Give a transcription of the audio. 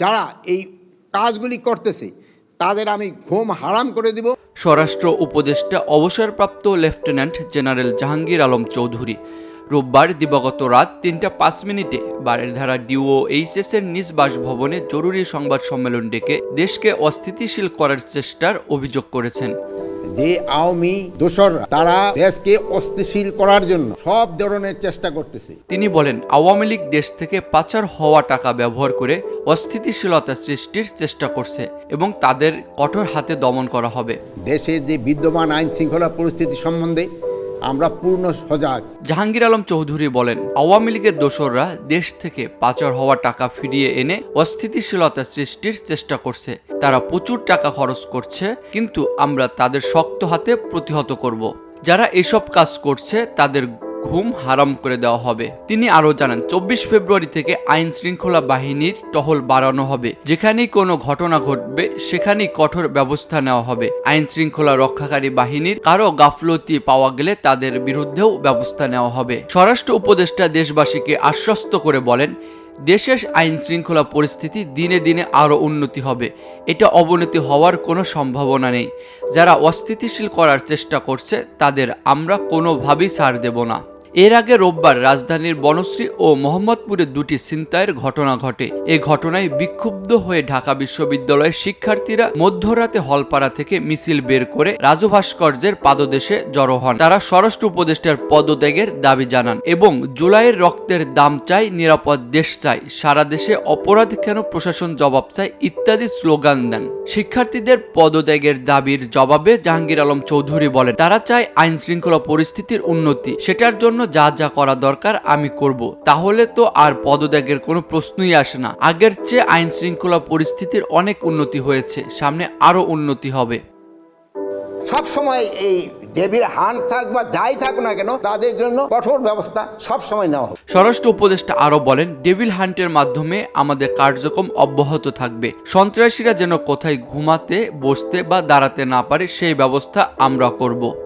যারা এই কাজগুলি করতেছে, তাদের আমি ঘুম হারাম করে দিব। স্বরাষ্ট্র উপদেষ্টা অবসরপ্রাপ্ত লেফটেন্যান্ট জেনারেল জাহাঙ্গীর আলম চৌধুরী, রোববার দিবাগত রাত তিনটা পাঁচ মিনিটে বারের ধারা ডিও এইচএস এর নিজ বাসভবনে জরুরি সংবাদ সম্মেলন ডেকে দেশকে অস্থিতিশীল করার চেষ্টার অভিযোগ করেছেন। যে আওয়ামী দোসররা তারা দেশকে অস্থিশীল করার জন্য সব ধরনের চেষ্টা করতেছে। তিনি বলেন আওয়ামী লীগ দেশ থেকে পাচার হওয়া টাকা ব্যবহার করে অস্থিতিশীলতা সৃষ্টির চেষ্টা করছে এবং তাদের কঠোর হাতে দমন করা হবে। দেশে যে বিদ্যমান আইন শৃঙ্খলা পরিস্থিতি সম্বন্ধে আমরা পূর্ণ সজাগ। জাহাঙ্গীর আলম চৌধুরী বলেন, আওয়ামী লীগের দোসররা দেশ থেকে পাচার হওয়া টাকা ফিরিয়ে এনে অস্থিতিশীলতা সৃষ্টির চেষ্টা করছে। তারা প্রচুর টাকা খরচ করছে, কিন্তু আমরা তাদের শক্ত হাতে প্রতিহত করব। যারা এসব কাজ করছে, তাদের ঘুম হারাম করে দেওয়া হবে। তিনি আরও জানান, চব্বিশ ফেব্রুয়ারি থেকে আইন শৃঙ্খলা বাহিনীর টহল বাড়ানো হবে। যেখানেই কোনো ঘটনা ঘটবে, সেখানেই কঠোর ব্যবস্থা নেওয়া হবে। আইন শৃঙ্খলা রক্ষাকারী বাহিনীর কারও গাফলতি পাওয়া গেলে তাদের বিরুদ্ধেও ব্যবস্থা নেওয়া হবে। স্বরাষ্ট্র উপদেষ্টা দেশবাসীকে আশ্বস্ত করে বলেন, দেশের আইন শৃঙ্খলা পরিস্থিতি দিনে দিনে আরও উন্নতি হবে। এটা অবনতি হওয়ার কোনো সম্ভাবনা নেই। যারা অস্থিতিশীল করার চেষ্টা করছে, তাদের আমরা কোনোভাবেই ছাড় দেব না। এর আগে রোববার রাজধানীর বনশ্রী ও মোহাম্মদপুরে দুটি ছিনতাইয়ের ঘটনা ঘটে। এ ঘটনায় বিক্ষুব্ধ হয়ে ঢাকা বিশ্ববিদ্যালয়ের শিক্ষার্থীরা মধ্যরাতে হলপাড়া থেকে মিছিল বের করে রাজু ভাস্কর্যের পাদদেশে জড়ো হন। তারা স্বরাষ্ট্র উপদেষ্টার পদত্যাগের দাবি জানান এবং জুলাইয়ের রক্তের দাম চাই, নিরাপদ দেশ চাই, সারা দেশে অপরাধ কেন, প্রশাসন জবাব চাই ইত্যাদি স্লোগান দেন। শিক্ষার্থীদের পদত্যাগের দাবির জবাবে জাহাঙ্গীর আলম চৌধুরী বলেন, তারা চায় আইন শৃঙ্খলা পরিস্থিতির উন্নতি, সেটার জন্য যা যা করা দরকার আমি করব। তাহলে তো আর পদত্যাগের কোনো প্রশ্নই আসে না। আগের চেয়ে আইন শৃঙ্খলা পরিস্থিতির অনেক উন্নতি হয়েছে। সামনে আরও উন্নতি হবে। সব সময় এই ডেভিল হান থাক বা যাই থাক না কেন তাদের জন্য কঠোর ব্যবস্থা সব সময় নেওয়া হবে স্বরাষ্ট্র উপদেষ্টা আরও বলেন ডেভিল হান্টের মাধ্যমে আমাদের কার্যক্রম অব্যাহত থাকবে। সন্ত্রাসীরা যেন কোথায় ঘুমাতে বসতে বা দাঁড়াতে না পারে সেই ব্যবস্থা আমরা করব।